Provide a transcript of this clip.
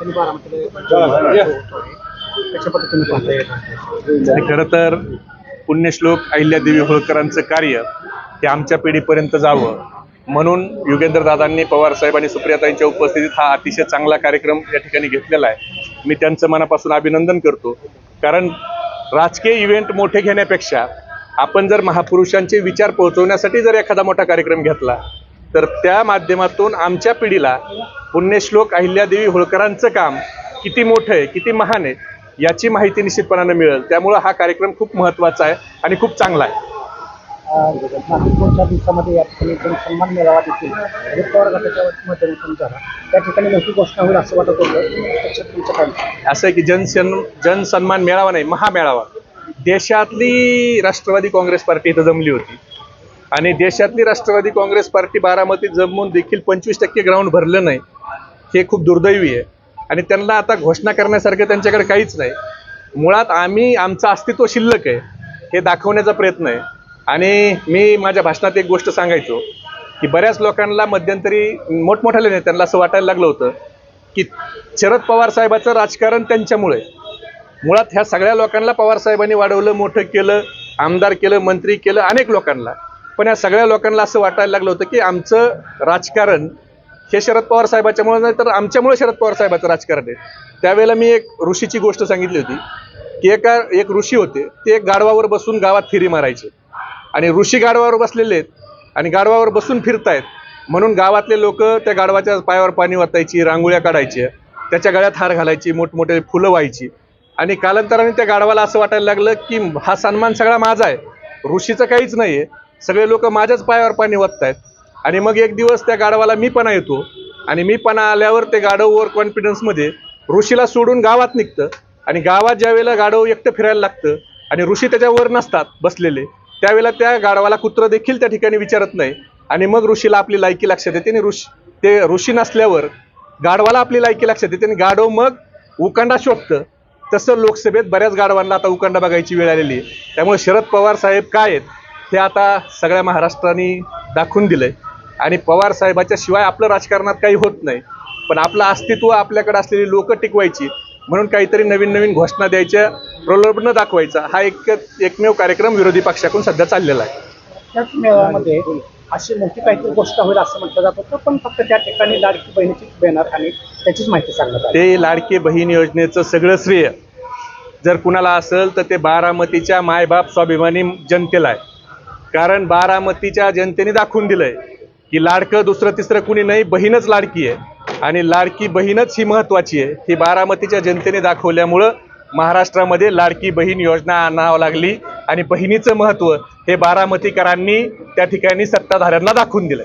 बारामतीला त्याच्या पद्धतीने पाहता येईल? आणि खरं तर पुण्यश्लोक अहिल्यादेवी होळकरांचं कार्य हे आमच्या पिढीपर्यंत जावं म्हणून युगेंद्र दादांनी पवार साहेब आणि सुप्रियाताईंच्या उपस्थितीत हा अतिशय चांगला कार्यक्रम या ठिकाणी घेतलेला आहे. मी त्यांचं मनापासून अभिनंदन करतो. कारण राजकीय इव्हेंट मोठे घेण्यापेक्षा आपण जर महापुरुषांचे विचार पोहोचवण्यासाठी जर एखादा मोठा कार्यक्रम घेतला तर त्या माध्यमातून आमच्या पिढीला पुण्यश्लोक अहिल्यादेवी होळकरांचं काम किती मोठं आहे किती महान आहे याची माहिती निश्चितपणानं मिळेल. त्यामुळं हा कार्यक्रम खूप महत्त्वाचा आहे आणि खूप चांगला आहे. दिवसामध्ये या ठिकाणी देखील अजित पवार गटाच्या माध्यमातून झाला त्या ठिकाणी मोठी घोषणा होईल असं वाटत होतं तुमचं काय असं आहे की जनसन जनसन्मान मेळावा नाही महामेळावा. देशातली राष्ट्रवादी काँग्रेस पार्टी इथं जमली होती. आणि देशातली राष्ट्रवादी काँग्रेस पार्टी बारामतीत जमवून देखील पंचवीस टक्के ग्राउंड भरलं नाही हे खूप दुर्दैवी आहे. आणि त्यांना आता घोषणा करण्यासारखं त्यांच्याकडे काहीच नाही. मुळात आम्ही आमचं अस्तित्व शिल्लक आहे हे दाखवण्याचा प्रयत्न आहे. आणि मी माझ्या भाषणात एक गोष्ट सांगायचो की बऱ्याच लोकांना मध्यंतरी मोठमोठ्या नेत्यांना असं वाटायला लागलं होतं की शरद पवार साहेबाचं राजकारण त्यांच्यामुळे. मुळात ह्या सगळ्या लोकांना पवार साहेबांनी वाढवलं मोठं केलं आमदार केलं मंत्री केलं अनेक लोकांना. पण या सगळ्या लोकांना असं वाटायला लागलं होतं की आमचं राजकारण हे शरद पवार साहेबाच्यामुळे नाही तर आमच्यामुळे शरद पवार साहेबाचं राजकारण आहे. त्यावेळेला मी एक ऋषीची गोष्ट सांगितली होती की एका एक ऋषी होते ते एक गाढवावर बसून गावात फिरी मारायचे. आणि ऋषी गाढवावर बसलेले आहेत आणि गाढवावर बसून फिरतायत. म्हणून गावातले लोक त्या गाढवाच्या पायावर पाणी वाचायची रांगोळ्या काढायच्या त्याच्या गळ्यात हार घालायची मोठमोठे फुलं व्हायची. आणि कालांतराने त्या गाढवाला असं वाटायला लागलं की हा सन्मान सगळा माझा आहे. ऋषीचं काहीच नाही आहे सगळे लोक माझ्याच पायावर पाणी वाचतायत आणि मग एक दिवस त्या गाढवाला मीपणा येतो. आणि मीपणा आल्यावर ते गाढव ओवर कॉन्फिडन्समध्ये ऋषीला सोडून गावात निघतं. आणि गावात ज्या वेळेला गाढव एकटं फिरायला लागतं आणि ऋषी त्याच्यावर नसतात बसलेले त्यावेळेला त्या गाढवाला कुत्र देखील त्या ठिकाणी विचारत नाही. आणि मग ऋषीला आपली लायकी लक्षात येते आणि ऋषी ते ऋषी नसल्यावर गाढवाला आपली लायकी लक्षात येते आणि गाढव मग उकांडा शोधतं तसं लोकसभेत बऱ्याच गाढवांना आता उकांडा बघायची वेळ आलेली आहे. त्यामुळे शरद पवार साहेब काय आहेत? हे आता सगळ्या महाराष्ट्राने दाखवून दिलंय. आणि पवार साहेबाच्या शिवाय आपलं राजकारणात काही होत नाही. पण आपलं अस्तित्व आपल्याकडे असलेली लोक टिकवायची. म्हणून काहीतरी नवीन नवीन घोषणा द्यायच्या प्रलोभनं दाखवायचा. हा एक एकमेव कार्यक्रम विरोधी पक्षाकडून सध्या चाललेला आहे. त्याच मेळाव्यामध्ये अशी मोठी काहीतरी घोषणा होईल असं म्हटलं जात होतं पण फक्त त्या ठिकाणी लाडकी बहिणीची बॅनर आणि त्याचीच माहिती आली. ते लाडके बहीण योजनेचं सगळं श्रेय. जर कुणाला असेल तर ते बारामतीच्या मायबाप स्वाभिमानी जनतेला आहे. कारण बारामतीच्या जनतेने दाखवून दिलंय की लाडकं दुसरं तिसरं कुणी नाही बहीणच लाडकी आहे. आणि लाडकी बहीणच ही महत्वाची आहे. ही बारामतीच्या जनतेने दाखवल्यामुळं महाराष्ट्रामध्ये लाडकी बहीण योजना आणावं लागली आणि बहिणीचं महत्त्व हे बारामतीकरांनी त्या ठिकाणी सत्ताधाऱ्यांना दाखवून दिलंय.